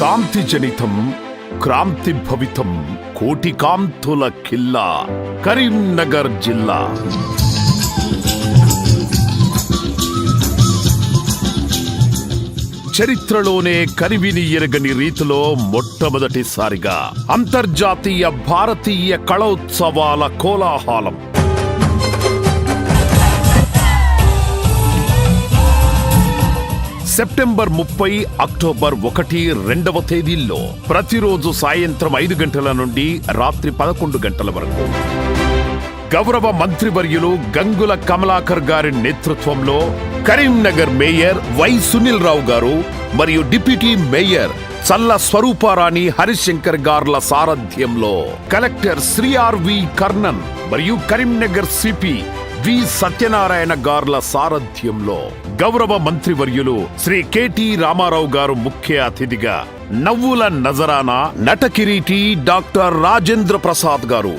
కాంతి జనితం క్రాంతి భవితం కోటి కాంతుల ఖిల్లా కరీంనగర్ జిల్లా. చరిత్రలోనే కనివిని ఎరగని రీతిలో మొట్టమొదటిసారిగా అంతర్జాతీయ భారతీయ కళోత్సవాల కోలాహలం. సెప్టెంబర్ ముప్పై అక్టోబర్ ఒకటి రెండవ తేదీల్లో ప్రతిరోజు సాయంత్రం ఐదు గంటల నుండి రాత్రి పదకొండు గంటల వరకు. గౌరవ మంత్రివర్యులు గంగుల కమలాకర్ గారి నేతృత్వంలో కరీంనగర్ మేయర్ వై సునీల్ రావు గారు మరియు డిప్యూటీ మేయర్ చల్ల స్వరూపారాణి హరిశంకర్ గార్ల సారథ్యంలో కలెక్టర్ శ్రీ ఆర్వి కర్ణన్ మరియు కరీంనగర్ సిపి వి సత్యనారాయణ గార్ల సారథ్యంలో గౌరవ మంత్రివర్యులు శ్రీ కెటి రామారావు గారు ముఖ్య అతిథిగా నవ్వుల నజరానా నటకిరీటి డాక్టర్ రాజేంద్ర ప్రసాద్ గారు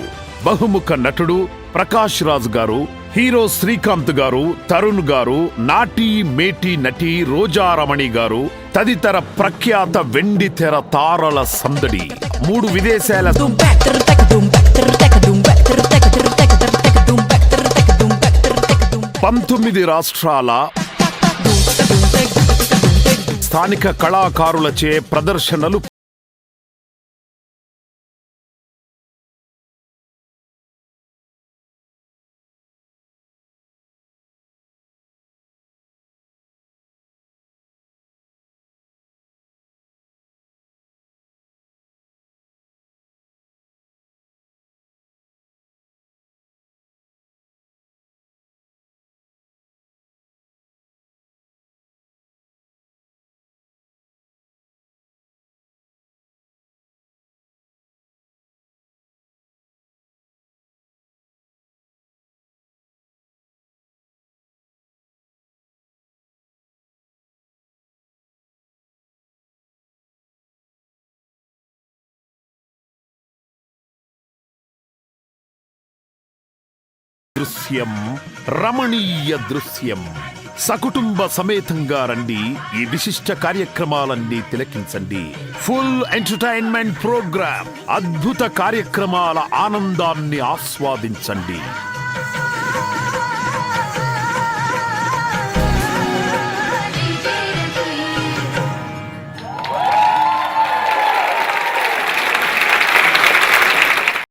బహుముఖ నటుడు ప్రకాష్ రాజ్ గారు హీరో శ్రీకాంత్ గారు తరుణ్ గారు నాటి మేటి నటి రోజారమణి గారు తదితర ప్రఖ్యాత వెండి తెర తారల సందడి మూడు విదేశాల పంతొమ్మిది రాష్ట్రాల స్థానిక కళాకారులచే ప్రదర్శనలు దృశ్యం రమణీయ దృశ్యం. సకుటుంబ సమేతంగా రండి ఈ విశిష్ట కార్యక్రమాలన్నీ తిలకించండి. ఫుల్ ఎంటర్టైన్మెంట్ ప్రోగ్రామ్ అద్భుత కార్యక్రమాల ఆనందాన్ని ఆస్వాదించండి.